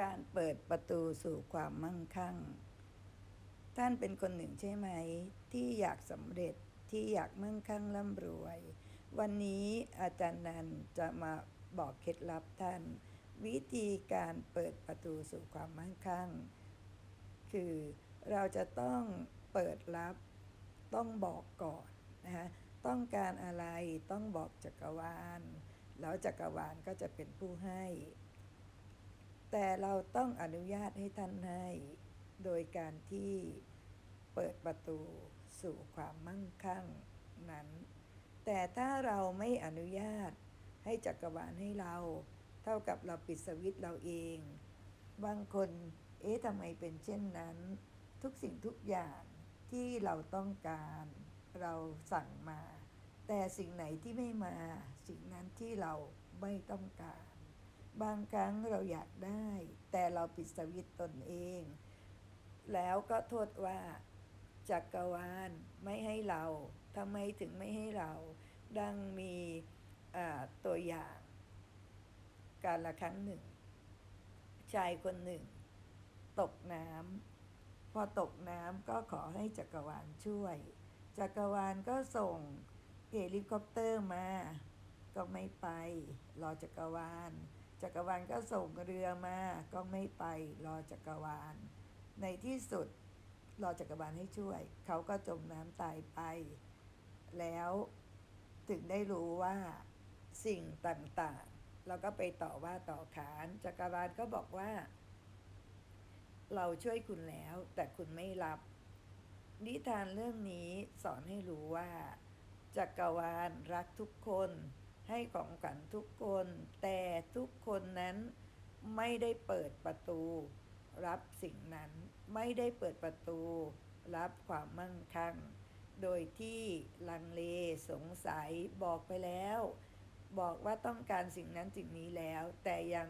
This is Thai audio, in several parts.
การเปิดประตูสู่ความมั่งคั่ง ท่านเป็นคนหนึ่งใช่ไหม ที่อยากสำเร็จที่อยากมั่งคั่งร่ำรวย วันนี้อาจารย์นันจะมาบอกเคล็ดลับท่าน วิธีการเปิดประตูสู่ความมั่งคั่ง คือเราจะต้องเปิดรับ ต้องบอกก่อนนะคะต้องการอะไรต้องบอกจักรวาล แล้วจักรวาลก็จะเป็นผู้ให้ แต่เราต้องอนุญาตให้ท่านให้ โดยการที่เปิดประตูสู่ความมั่งคั่งนั้น แต่ถ้าเราไม่อนุญาตให้จักรวาลให้เรา เท่ากับเราปิดสวิตช์เราเอง บางคน เอ๊ะทำไมเป็นเช่นนั้น ทุกสิ่งทุกอย่างที่เราต้องการเราสั่งมา แต่สิ่งไหนที่ไม่มา สิ่งนั้นที่เราไม่ต้องการ บางครั้งเราอยากได้ แต่เราปิดสวิตตนเอง แล้วก็โทษว่าจักรวาลไม่ให้เราทำไมถึงไม่ให้เรา ดังมีตัวอย่างการละครั้งหนึ่ง ชายคนหนึ่ง ตกน้ำพอตกน้ำก็ขอให้จักรวาลช่วย จักรวาลก็ส่งเฮลิคอปเตอร์มา ก็ไม่ไป รอจักรวาล จักรวาลก็ส่งเรือมาก็ไม่ไปรอจักรวาล ในที่สุดรอจักรวาลให้ช่วย เขาก็จมน้ำตายไป แล้วถึงได้รู้ว่าสิ่งต่างๆ เราก็ไปต่อว่าต่อขานจักรวาลก็บอกว่า เราช่วยคุณแล้ว แต่คุณไม่รับ นิทานเรื่องนี้สอนให้รู้ว่าจักรวาลรักทุกคน ให้ของขวัญทุกคน แต่ทุกคนนั้นไม่ได้เปิดประตู รับสิ่งนั้นไม่ได้เปิดประตู รับความมั่งคั่ง โดยที่ลังเลสงสัยบอกไปแล้ว บอกว่าต้องการสิ่งนั้นสิ่งนี้แล้ว แต่ยัง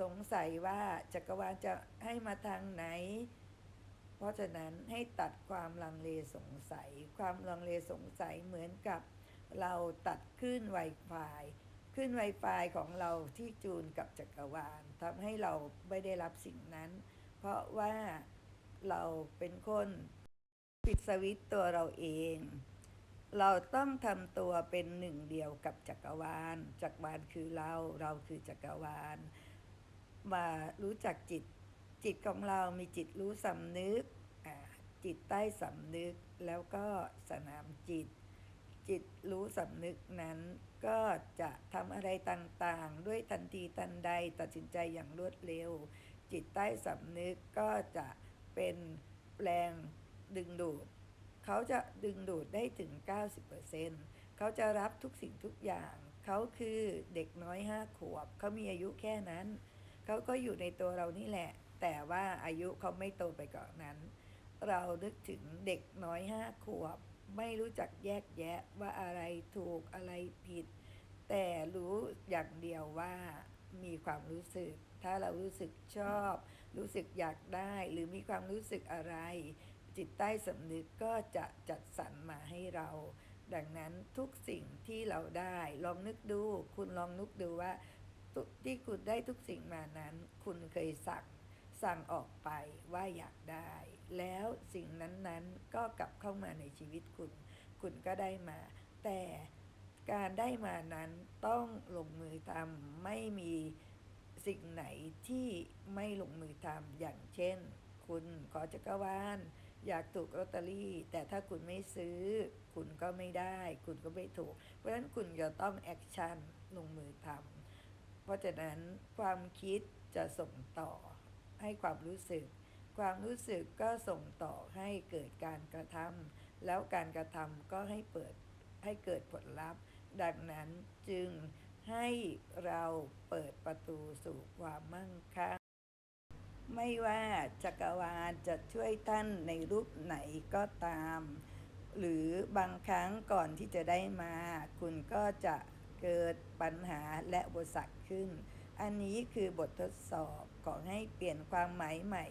สงสัยว่าจักรวาลจะให้มาทางไหน เพราะฉะนั้นให้ตัดความลังเลสงสัย ความลังเลสงสัยเหมือนกับ เราตัดคลื่น Wi-Fi คลื่น Wi-Fi ของเราที่จูนกับจักรวาลทำให้เราไม่ได้รับสิ่งนั้น เพราะว่าเราเป็นคนปิดสวิตตัวเราเอง เราต้องทำตัวเป็นหนึ่งเดียวกับจักรวาล จักรวาลคือเรา เราคือจักรวาล มารู้จักจิต จิตของเรามีจิตรู้สำนึก จิตใต้สำนึก แล้วก็สนามจิต จิตรู้สำนึกนั้น ก็จะทำอะไรต่างๆ ด้วยทันทีทันใดตัดสินใจอย่างรวดเร็ว จิตใต้สำนึกก็จะเป็นแรงดึงดูด เขาจะดึงดูดได้ถึง 90%เขาจะรับทุกสิ่งทุกอย่าง เขาคือเด็กน้อยห้าขวบ เขามีอายุแค่นั้น เขาก็อยู่ในตัวเรานี่แหละ แต่ว่าอายุเขาไม่โตไปกว่านนั้น เรานึกถึงเด็กน้อยห้าขวบ ไม่รู้จักแยกแยะว่าอะไรถูกอะไรผิด แต่รู้อย่างเดียวว่ามีความรู้สึก ถ้าเรารู้สึกชอบ รู้สึกอยากได้ หรือมีความรู้สึกอะไร จิตใต้สำนึกก็จะจัดสรรมาให้เรา ดังนั้นทุกสิ่งที่เราได้ ลองนึกดู คุณลองนึกดูว่าที่คุณได้ทุกสิ่งมานั้น คุณเคยสั่ง สั่งออกไปว่าอยากได้ แล้วสิ่งนั้นๆก็กลับเข้ามาในชีวิตคุณ คุณก็ได้มา แต่การได้มานั้นต้องลงมือทำไม่มีสิ่งไหนที่ไม่ลงมือทำอย่างเช่น คุณขอจักรวาลอยากถูกลอตเตอรี่ แต่ถ้าคุณไม่ซื้อ คุณก็ไม่ได้ คุณก็ไม่ถูก เพราะฉะนั้นคุณจะต้องแอคชั่นลงมือทำเพราะฉะนั้นความคิดจะส่งต่อ ให้ความรู้สึก ความรู้สึกก็ส่งต่อให้เกิดการกระทำแล้วการกระทำก็ให้เปิดให้เกิดผลลัพธ์ ดังนั้นจึงให้เราเปิดประตูสู่ความมั่งคั่งไม่ว่าจักรวาลจะช่วยท่านในรูปไหนก็ตาม หรือบางครั้งก่อนที่จะได้มา คุณก็จะเกิดปัญหาและอุปสรรคขึ้น อันนี้คือบททดสอบ ขอให้เปลี่ยนความหมายใหม่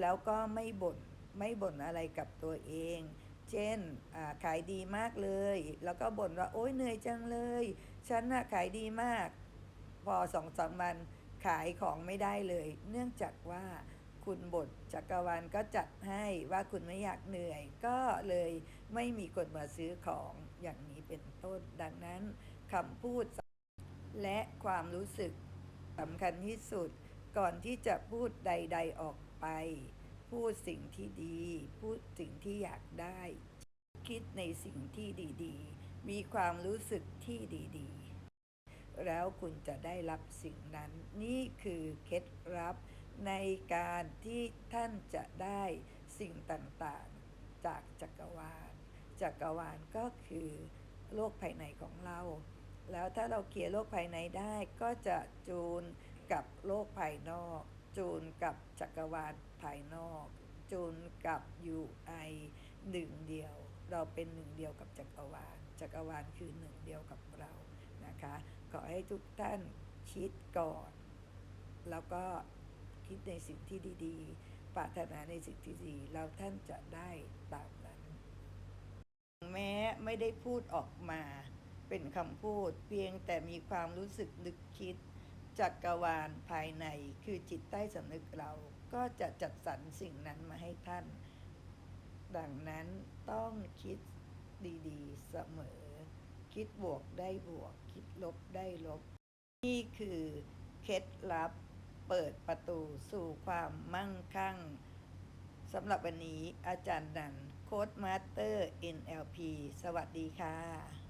แล้วก็ไม่บ่นไม่บ่นอะไรกับตัวเอง เช่นขายดีมากเลย แล้วก็บ่นว่าโอ๊ยเหนื่อยจังเลย ฉันน่ะขายดีมาก พอสองสามวันขายของไม่ได้เลย เนื่องจากว่าคุณบทจักรวาลก็จัดให้ว่าคุณไม่อยากเหนื่อย ก็เลยไม่มีคนมาซื้อของอย่างนี้เป็นต้น ดังนั้นคำพูดและความรู้สึกสำคัญที่สุด ก่อนที่จะพูดใด ๆออกไป พูดสิ่งที่ดี พูดสิ่งที่อยากได้ คิดในสิ่งที่ดี ๆ มีความรู้สึกที่ดี ๆ แล้วคุณจะได้รับสิ่งนั้น นี่คือเคล็ดลับในการที่ท่านจะได้สิ่งต่างๆ จากจักรวาล จักรวาลก็คือโลกภายในของเรา แล้วถ้าเราเคลียร์โลกภายในได้ก็จะจูน กับโลกภายนอก จูนกับจักรวาลภายนอก จูนกับ UI หนึ่งเดียว เราเป็นหนึ่งเดียวกับจักรวาล จักรวาลคือหนึ่งเดียวกับเรานะคะ ขอให้ทุกท่านคิดก่อน แล้วก็คิดในสิ่งที่ดีๆ ปรารถนาในสิ่งที่ดีแล้วท่านจะได้ตามนั้น แม้ไม่ได้พูดออกมาเป็นคำพูดเพียงแต่มีความรู้สึกนึกคิด จักรวาลภายในคือจิตใต้สำนึกเราก็จะจัดสรรสิ่งนั้นมาให้ท่าน ดังนั้นต้องคิดดีๆเสมอ คิดบวกได้บวก คิดลบได้ลบ นี่คือเคล็ดลับเปิดประตูสู่ความมั่งคั่งสำหรับวันนี้อาจารย์นันโค้ดมาสเตอร์ NLP สวัสดีค่ะ